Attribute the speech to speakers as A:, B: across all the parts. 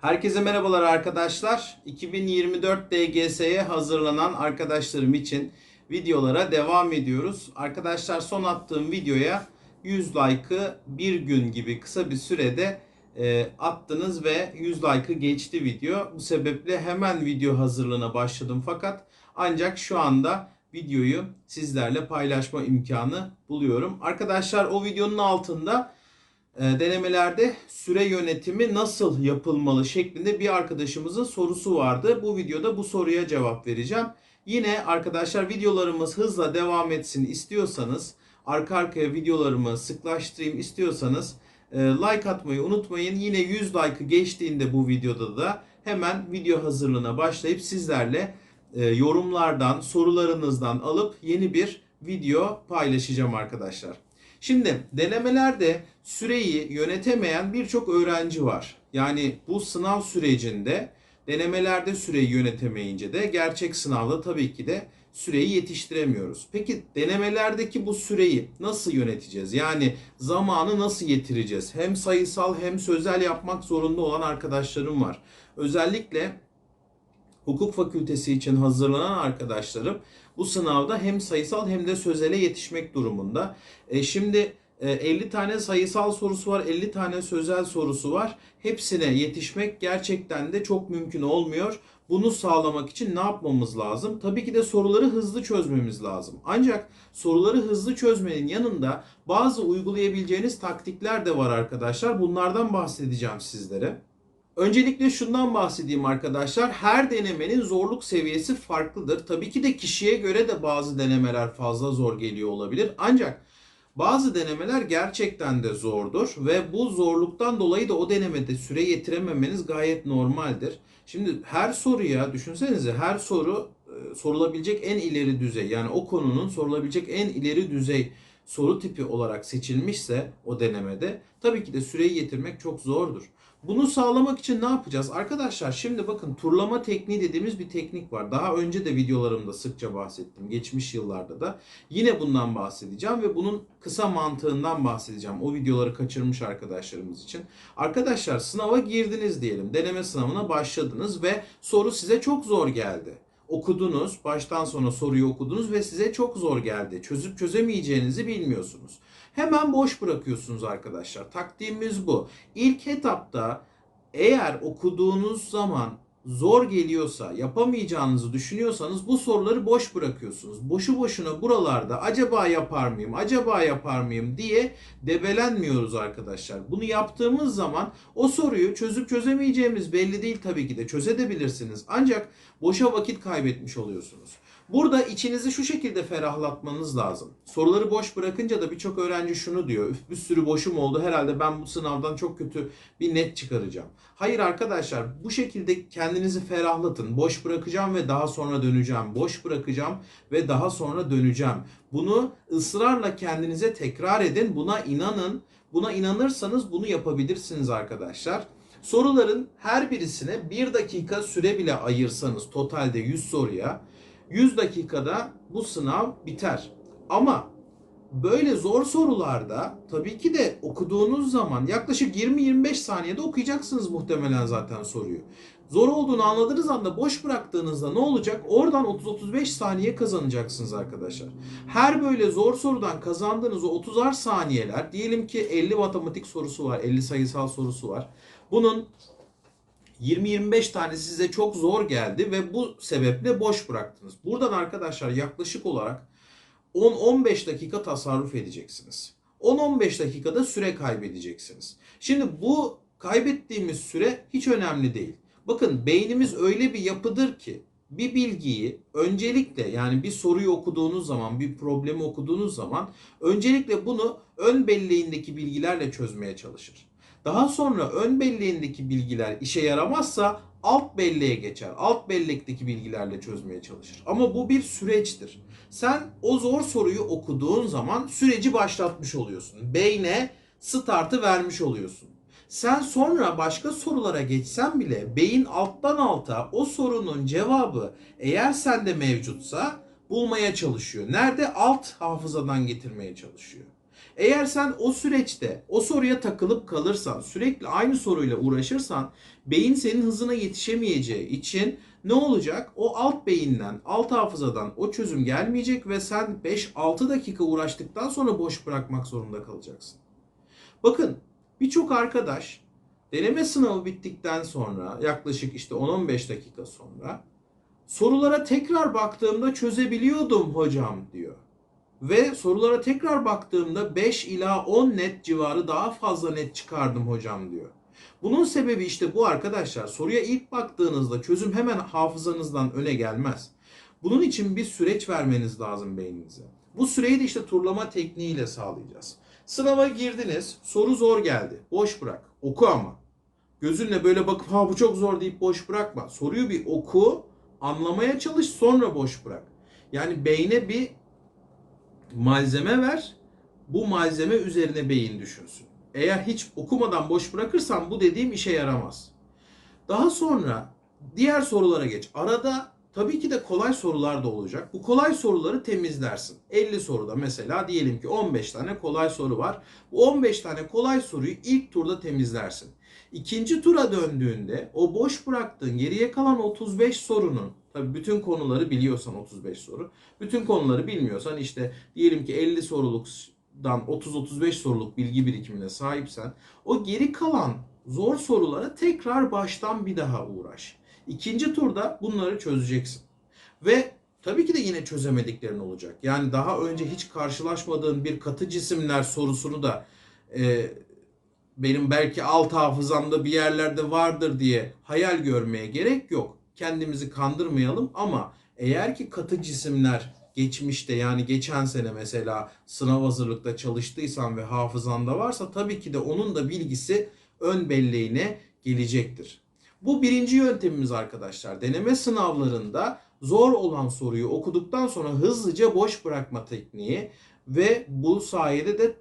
A: Herkese merhabalar arkadaşlar. 2024 DGS'ye hazırlanan arkadaşlarım için videolara devam ediyoruz. Arkadaşlar son attığım videoya 100 like'ı bir gün gibi kısa bir sürede e, attınız ve 100 like'ı geçti video. Bu sebeple hemen video hazırlığına başladım fakat ancak şu anda videoyu sizlerle paylaşma imkanı buluyorum. Arkadaşlar o videonun altında denemelerde süre yönetimi nasıl yapılmalı şeklinde bir arkadaşımızın sorusu vardı. Bu videoda bu soruya cevap vereceğim. Yine arkadaşlar videolarımız hızla devam etsin istiyorsanız, arka arkaya videolarımı sıklaştırayım istiyorsanız e, like atmayı unutmayın. Yine 100 like'ı geçtiğinde bu videoda da hemen video hazırlığına başlayıp sizlerle e, yorumlardan, sorularınızdan alıp yeni bir video paylaşacağım arkadaşlar. Şimdi denemelerde süreyi yönetemeyen birçok öğrenci var. Yani bu sınav sürecinde denemelerde süreyi yönetemeyince de gerçek sınavda tabii ki de süreyi yetiştiremiyoruz. Peki denemelerdeki bu süreyi nasıl yöneteceğiz? Yani zamanı nasıl yetireceğiz? Hem sayısal hem sözel yapmak zorunda olan arkadaşlarım var. Özellikle hukuk fakültesi için hazırlanan arkadaşlarım bu sınavda hem sayısal hem de sözele yetişmek durumunda. E şimdi e, 50 tane sayısal sorusu var, 50 tane sözel sorusu var. Hepsine yetişmek gerçekten de çok mümkün olmuyor. Bunu sağlamak için ne yapmamız lazım? Tabii ki de soruları hızlı çözmemiz lazım. Ancak soruları hızlı çözmenin yanında bazı uygulayabileceğiniz taktikler de var arkadaşlar. Bunlardan bahsedeceğim sizlere. Öncelikle şundan bahsedeyim arkadaşlar. Her denemenin zorluk seviyesi farklıdır. Tabii ki de kişiye göre de bazı denemeler fazla zor geliyor olabilir. Ancak bazı denemeler gerçekten de zordur ve bu zorluktan dolayı da o denemede süre yetirememeniz gayet normaldir. Şimdi her soruya düşünsenize her soru e, sorulabilecek en ileri düzey yani o konunun sorulabilecek en ileri düzey soru tipi olarak seçilmişse o denemede tabii ki de süreyi yetirmek çok zordur. Bunu sağlamak için ne yapacağız? Arkadaşlar şimdi bakın turlama tekniği dediğimiz bir teknik var. Daha önce de videolarımda sıkça bahsettim. Geçmiş yıllarda da. Yine bundan bahsedeceğim ve bunun kısa mantığından bahsedeceğim. O videoları kaçırmış arkadaşlarımız için. Arkadaşlar sınava girdiniz diyelim. Deneme sınavına başladınız ve soru size çok zor geldi okudunuz, baştan sona soruyu okudunuz ve size çok zor geldi. Çözüp çözemeyeceğinizi bilmiyorsunuz. Hemen boş bırakıyorsunuz arkadaşlar. Taktiğimiz bu. İlk etapta eğer okuduğunuz zaman zor geliyorsa, yapamayacağınızı düşünüyorsanız bu soruları boş bırakıyorsunuz. Boşu boşuna buralarda acaba yapar mıyım, acaba yapar mıyım diye debelenmiyoruz arkadaşlar. Bunu yaptığımız zaman o soruyu çözüp çözemeyeceğimiz belli değil tabii ki de çözebilirsiniz. Ancak boşa vakit kaybetmiş oluyorsunuz. Burada içinizi şu şekilde ferahlatmanız lazım. Soruları boş bırakınca da birçok öğrenci şunu diyor. Üf bir sürü boşum oldu herhalde ben bu sınavdan çok kötü bir net çıkaracağım. Hayır arkadaşlar bu şekilde kendinizi ferahlatın. Boş bırakacağım ve daha sonra döneceğim. Boş bırakacağım ve daha sonra döneceğim. Bunu ısrarla kendinize tekrar edin. Buna inanın. Buna inanırsanız bunu yapabilirsiniz arkadaşlar. Soruların her birisine bir dakika süre bile ayırsanız totalde 100 soruya 100 dakikada bu sınav biter. Ama böyle zor sorularda tabii ki de okuduğunuz zaman yaklaşık 20-25 saniyede okuyacaksınız muhtemelen zaten soruyu. Zor olduğunu anladığınız anda boş bıraktığınızda ne olacak? Oradan 30-35 saniye kazanacaksınız arkadaşlar. Her böyle zor sorudan kazandığınız o 30'ar saniyeler diyelim ki 50 matematik sorusu var, 50 sayısal sorusu var. Bunun 20-25 tanesi size çok zor geldi ve bu sebeple boş bıraktınız. Buradan arkadaşlar yaklaşık olarak 10-15 dakika tasarruf edeceksiniz. 10-15 dakikada süre kaybedeceksiniz. Şimdi bu kaybettiğimiz süre hiç önemli değil. Bakın beynimiz öyle bir yapıdır ki bir bilgiyi öncelikle yani bir soruyu okuduğunuz zaman, bir problemi okuduğunuz zaman öncelikle bunu ön belleğindeki bilgilerle çözmeye çalışır. Daha sonra ön belleğindeki bilgiler işe yaramazsa alt belleğe geçer. Alt bellekteki bilgilerle çözmeye çalışır. Ama bu bir süreçtir. Sen o zor soruyu okuduğun zaman süreci başlatmış oluyorsun. Beyne startı vermiş oluyorsun. Sen sonra başka sorulara geçsen bile beyin alttan alta o sorunun cevabı eğer sende mevcutsa bulmaya çalışıyor. Nerede? Alt hafızadan getirmeye çalışıyor. Eğer sen o süreçte o soruya takılıp kalırsan, sürekli aynı soruyla uğraşırsan beyin senin hızına yetişemeyeceği için ne olacak? O alt beyinden, alt hafızadan o çözüm gelmeyecek ve sen 5-6 dakika uğraştıktan sonra boş bırakmak zorunda kalacaksın. Bakın birçok arkadaş deneme sınavı bittikten sonra yaklaşık işte 10-15 dakika sonra sorulara tekrar baktığımda çözebiliyordum hocam diyor. Ve sorulara tekrar baktığımda 5 ila 10 net civarı daha fazla net çıkardım hocam diyor. Bunun sebebi işte bu arkadaşlar. Soruya ilk baktığınızda çözüm hemen hafızanızdan öne gelmez. Bunun için bir süreç vermeniz lazım beyninize. Bu süreyi de işte turlama tekniğiyle sağlayacağız. Sınava girdiniz, soru zor geldi. Boş bırak. Oku ama. Gözünle böyle bakıp ha bu çok zor deyip boş bırakma. Soruyu bir oku, anlamaya çalış, sonra boş bırak. Yani beyne bir malzeme ver. Bu malzeme üzerine beyin düşünsün. Eğer hiç okumadan boş bırakırsan bu dediğim işe yaramaz. Daha sonra diğer sorulara geç. Arada tabii ki de kolay sorular da olacak. Bu kolay soruları temizlersin. 50 soruda mesela diyelim ki 15 tane kolay soru var. Bu 15 tane kolay soruyu ilk turda temizlersin. İkinci tura döndüğünde o boş bıraktığın geriye kalan 35 sorunun tabii bütün konuları biliyorsan 35 soru. Bütün konuları bilmiyorsan işte diyelim ki 50 soruluktan 30-35 soruluk bilgi birikimine sahipsen o geri kalan zor sorulara tekrar baştan bir daha uğraş. İkinci turda bunları çözeceksin. Ve tabii ki de yine çözemediklerin olacak. Yani daha önce hiç karşılaşmadığın bir katı cisimler sorusunu da e, benim belki alt hafızamda bir yerlerde vardır diye hayal görmeye gerek yok. Kendimizi kandırmayalım ama eğer ki katı cisimler geçmişte yani geçen sene mesela sınav hazırlıkta çalıştıysan ve hafızanda varsa tabii ki de onun da bilgisi ön belleğine gelecektir. Bu birinci yöntemimiz arkadaşlar. Deneme sınavlarında zor olan soruyu okuduktan sonra hızlıca boş bırakma tekniği ve bu sayede de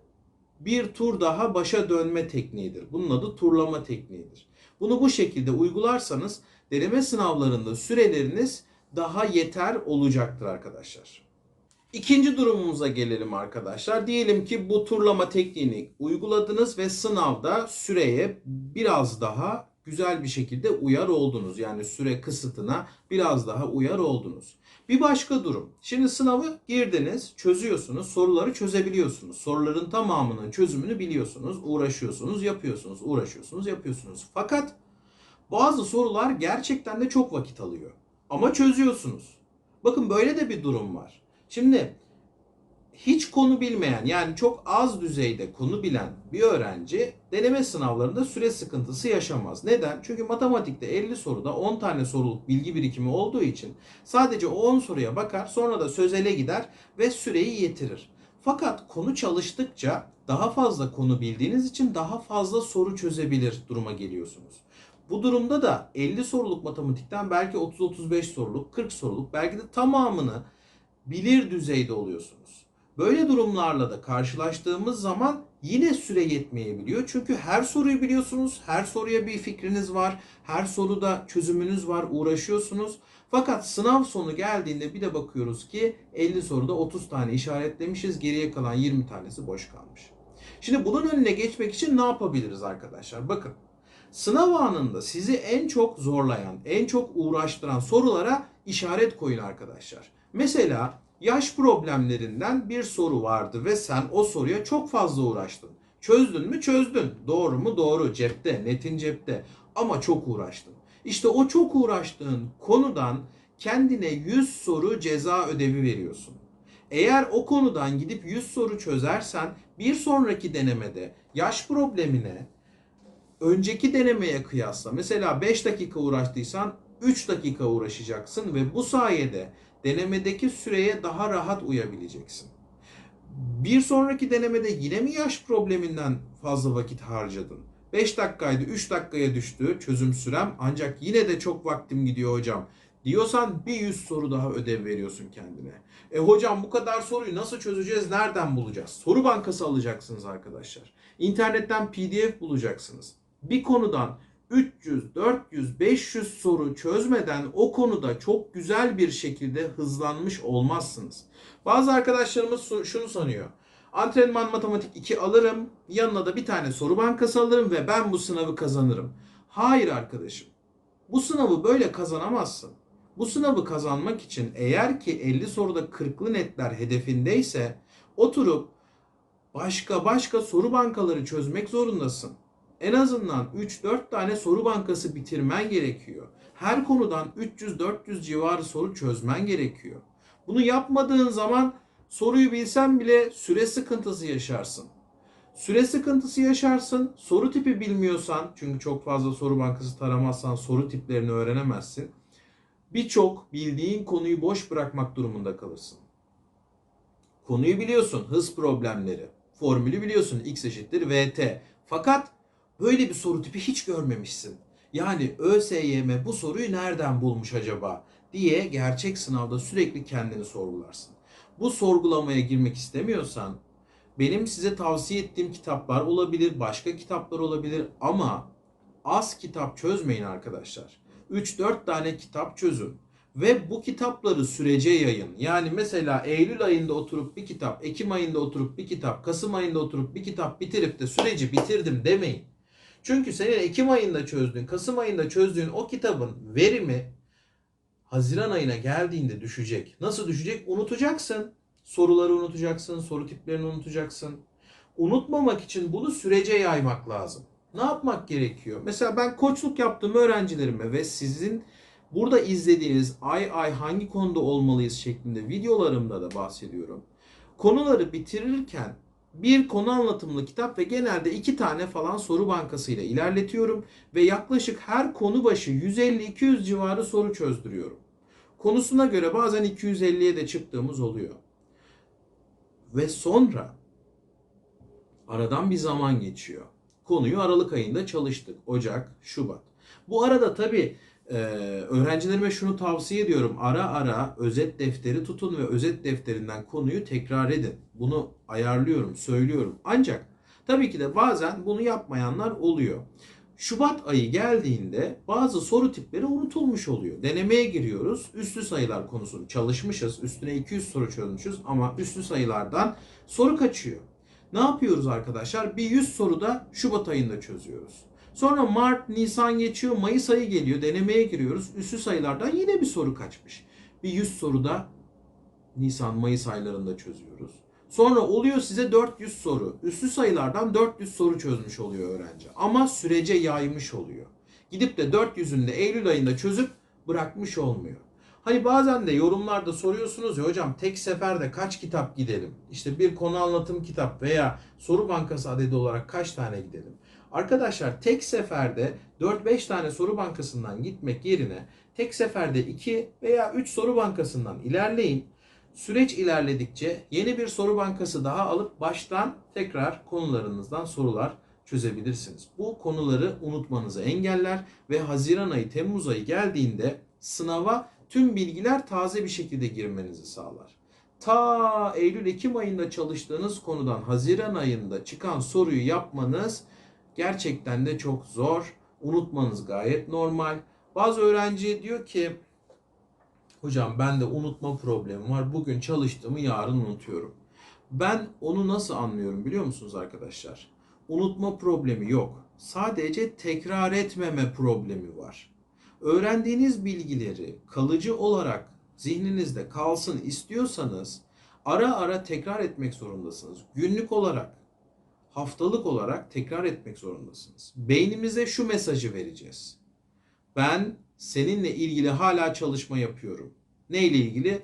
A: bir tur daha başa dönme tekniğidir. Bunun adı turlama tekniğidir. Bunu bu şekilde uygularsanız deneme sınavlarında süreleriniz daha yeter olacaktır arkadaşlar. İkinci durumumuza gelelim arkadaşlar. Diyelim ki bu turlama tekniğini uyguladınız ve sınavda süreye biraz daha güzel bir şekilde uyar oldunuz. Yani süre kısıtına biraz daha uyar oldunuz. Bir başka durum. Şimdi sınavı girdiniz, çözüyorsunuz, soruları çözebiliyorsunuz. Soruların tamamının çözümünü biliyorsunuz, uğraşıyorsunuz, yapıyorsunuz, uğraşıyorsunuz, yapıyorsunuz. Fakat bazı sorular gerçekten de çok vakit alıyor. Ama çözüyorsunuz. Bakın böyle de bir durum var. Şimdi hiç konu bilmeyen yani çok az düzeyde konu bilen bir öğrenci deneme sınavlarında süre sıkıntısı yaşamaz. Neden? Çünkü matematikte 50 soruda 10 tane soruluk bilgi birikimi olduğu için sadece o 10 soruya bakar sonra da sözele gider ve süreyi yetirir. Fakat konu çalıştıkça daha fazla konu bildiğiniz için daha fazla soru çözebilir duruma geliyorsunuz. Bu durumda da 50 soruluk matematikten belki 30-35 soruluk, 40 soruluk belki de tamamını bilir düzeyde oluyorsunuz. Böyle durumlarla da karşılaştığımız zaman yine süre yetmeyebiliyor. Çünkü her soruyu biliyorsunuz, her soruya bir fikriniz var, her soruda çözümünüz var, uğraşıyorsunuz. Fakat sınav sonu geldiğinde bir de bakıyoruz ki 50 soruda 30 tane işaretlemişiz, geriye kalan 20 tanesi boş kalmış. Şimdi bunun önüne geçmek için ne yapabiliriz arkadaşlar? Bakın sınav anında sizi en çok zorlayan, en çok uğraştıran sorulara işaret koyun arkadaşlar. Mesela yaş problemlerinden bir soru vardı ve sen o soruya çok fazla uğraştın. Çözdün mü? Çözdün. Doğru mu? Doğru. Cepte, netin cepte. Ama çok uğraştın. İşte o çok uğraştığın konudan kendine 100 soru ceza ödevi veriyorsun. Eğer o konudan gidip 100 soru çözersen bir sonraki denemede yaş problemine önceki denemeye kıyasla mesela 5 dakika uğraştıysan 3 dakika uğraşacaksın ve bu sayede denemedeki süreye daha rahat uyabileceksin. Bir sonraki denemede yine mi yaş probleminden fazla vakit harcadın? 5 dakikaydı 3 dakikaya düştü çözüm sürem ancak yine de çok vaktim gidiyor hocam diyorsan bir 100 soru daha ödev veriyorsun kendine. E hocam bu kadar soruyu nasıl çözeceğiz? Nereden bulacağız? Soru bankası alacaksınız arkadaşlar. İnternetten PDF bulacaksınız. Bir konudan 300, 400, 500 soru çözmeden o konuda çok güzel bir şekilde hızlanmış olmazsınız. Bazı arkadaşlarımız şunu sanıyor. Antrenman matematik 2 alırım. Yanına da bir tane soru bankası alırım ve ben bu sınavı kazanırım. Hayır arkadaşım. Bu sınavı böyle kazanamazsın. Bu sınavı kazanmak için eğer ki 50 soruda 40'lı netler hedefindeyse oturup başka başka soru bankaları çözmek zorundasın. En azından 3-4 tane soru bankası bitirmen gerekiyor. Her konudan 300-400 civarı soru çözmen gerekiyor. Bunu yapmadığın zaman soruyu bilsen bile süre sıkıntısı yaşarsın. Süre sıkıntısı yaşarsın. Soru tipi bilmiyorsan çünkü çok fazla soru bankası taramazsan soru tiplerini öğrenemezsin. Birçok bildiğin konuyu boş bırakmak durumunda kalırsın. Konuyu biliyorsun. Hız problemleri. Formülü biliyorsun. X eşittir VT. Fakat böyle bir soru tipi hiç görmemişsin. Yani ÖSYM bu soruyu nereden bulmuş acaba diye gerçek sınavda sürekli kendini sorgularsın. Bu sorgulamaya girmek istemiyorsan benim size tavsiye ettiğim kitaplar olabilir, başka kitaplar olabilir ama az kitap çözmeyin arkadaşlar. 3-4 tane kitap çözün ve bu kitapları sürece yayın. Yani mesela Eylül ayında oturup bir kitap, Ekim ayında oturup bir kitap, Kasım ayında oturup bir kitap bitirip de süreci bitirdim demeyin. Çünkü senin Ekim ayında çözdüğün, Kasım ayında çözdüğün o kitabın verimi Haziran ayına geldiğinde düşecek. Nasıl düşecek? Unutacaksın. Soruları unutacaksın, soru tiplerini unutacaksın. Unutmamak için bunu sürece yaymak lazım. Ne yapmak gerekiyor? Mesela ben koçluk yaptığım öğrencilerime ve sizin burada izlediğiniz ay ay hangi konuda olmalıyız şeklinde videolarımda da bahsediyorum. Konuları bitirirken bir konu anlatımlı kitap ve genelde iki tane falan soru bankasıyla ilerletiyorum ve yaklaşık her konu başı 150-200 civarı soru çözdürüyorum. Konusuna göre bazen 250'ye de çıktığımız oluyor. Ve sonra aradan bir zaman geçiyor. Konuyu Aralık ayında çalıştık. Ocak, Şubat. Bu arada tabii e, öğrencilerime şunu tavsiye ediyorum. Ara ara özet defteri tutun ve özet defterinden konuyu tekrar edin. Bunu ayarlıyorum, söylüyorum. Ancak tabii ki de bazen bunu yapmayanlar oluyor. Şubat ayı geldiğinde bazı soru tipleri unutulmuş oluyor. Denemeye giriyoruz. Üslü sayılar konusunu çalışmışız. Üstüne 200 soru çözmüşüz ama üslü sayılardan soru kaçıyor. Ne yapıyoruz arkadaşlar? Bir 100 soru da Şubat ayında çözüyoruz. Sonra Mart, Nisan geçiyor, Mayıs ayı geliyor. Denemeye giriyoruz. Üslü sayılardan yine bir soru kaçmış. Bir 100 soru da Nisan, Mayıs aylarında çözüyoruz. Sonra oluyor size 400 soru. Üslü sayılardan 400 soru çözmüş oluyor öğrenci. Ama sürece yaymış oluyor. Gidip de 400'ünü de Eylül ayında çözüp bırakmış olmuyor. Hani bazen de yorumlarda soruyorsunuz ya hocam tek seferde kaç kitap gidelim? İşte bir konu anlatım kitap veya soru bankası adedi olarak kaç tane gidelim? Arkadaşlar tek seferde 4-5 tane soru bankasından gitmek yerine tek seferde 2 veya 3 soru bankasından ilerleyin. Süreç ilerledikçe yeni bir soru bankası daha alıp baştan tekrar konularınızdan sorular çözebilirsiniz. Bu konuları unutmanızı engeller ve Haziran ayı, Temmuz ayı geldiğinde sınava tüm bilgiler taze bir şekilde girmenizi sağlar. Ta Eylül-Ekim ayında çalıştığınız konudan Haziran ayında çıkan soruyu yapmanız gerçekten de çok zor. Unutmanız gayet normal. Bazı öğrenci diyor ki Hocam bende unutma problemi var. Bugün çalıştığımı yarın unutuyorum. Ben onu nasıl anlıyorum biliyor musunuz arkadaşlar? Unutma problemi yok. Sadece tekrar etmeme problemi var. Öğrendiğiniz bilgileri kalıcı olarak zihninizde kalsın istiyorsanız ara ara tekrar etmek zorundasınız. Günlük olarak, haftalık olarak tekrar etmek zorundasınız. Beynimize şu mesajı vereceğiz. Ben seninle ilgili hala çalışma yapıyorum. Ne ile ilgili?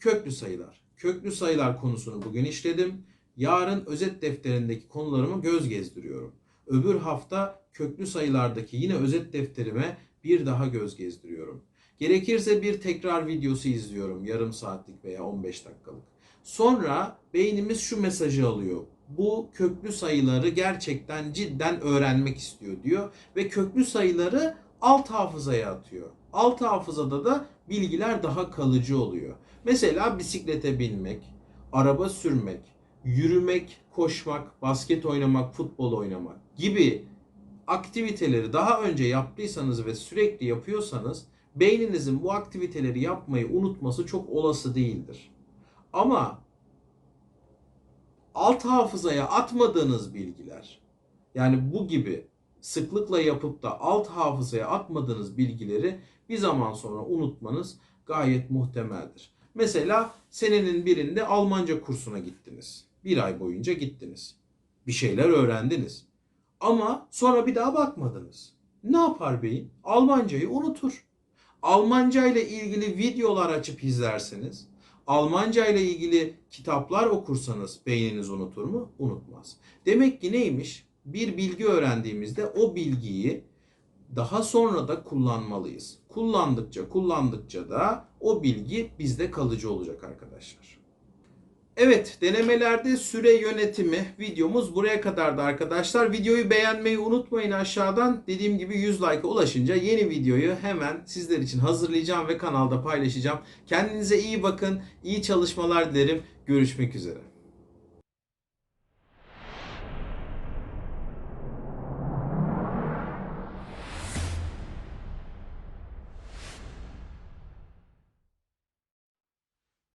A: Köklü sayılar. Köklü sayılar konusunu bugün işledim. Yarın özet defterindeki konularımı göz gezdiriyorum. Öbür hafta köklü sayılardaki yine özet defterime bir daha göz gezdiriyorum. Gerekirse bir tekrar videosu izliyorum yarım saatlik veya 15 dakikalık. Sonra beynimiz şu mesajı alıyor. Bu köklü sayıları gerçekten cidden öğrenmek istiyor diyor ve köklü sayıları alt hafızaya atıyor. Alt hafızada da bilgiler daha kalıcı oluyor. Mesela bisiklete binmek, araba sürmek, yürümek, koşmak, basket oynamak, futbol oynamak gibi aktiviteleri daha önce yaptıysanız ve sürekli yapıyorsanız beyninizin bu aktiviteleri yapmayı unutması çok olası değildir. Ama alt hafızaya atmadığınız bilgiler yani bu gibi sıklıkla yapıp da alt hafızaya atmadığınız bilgileri bir zaman sonra unutmanız gayet muhtemeldir. Mesela senenin birinde Almanca kursuna gittiniz. Bir ay boyunca gittiniz. Bir şeyler öğrendiniz. Ama sonra bir daha bakmadınız. Ne yapar beyin? Almancayı unutur. Almanca ile ilgili videolar açıp izlerseniz, Almanca ile ilgili kitaplar okursanız beyniniz unutur mu? Unutmaz. Demek ki neymiş? Bir bilgi öğrendiğimizde o bilgiyi daha sonra da kullanmalıyız. Kullandıkça kullandıkça da o bilgi bizde kalıcı olacak arkadaşlar. Evet denemelerde süre yönetimi videomuz buraya kadardı arkadaşlar. Videoyu beğenmeyi unutmayın aşağıdan. Dediğim gibi 100 like'a ulaşınca yeni videoyu hemen sizler için hazırlayacağım ve kanalda paylaşacağım. Kendinize iyi bakın. iyi çalışmalar dilerim. Görüşmek üzere.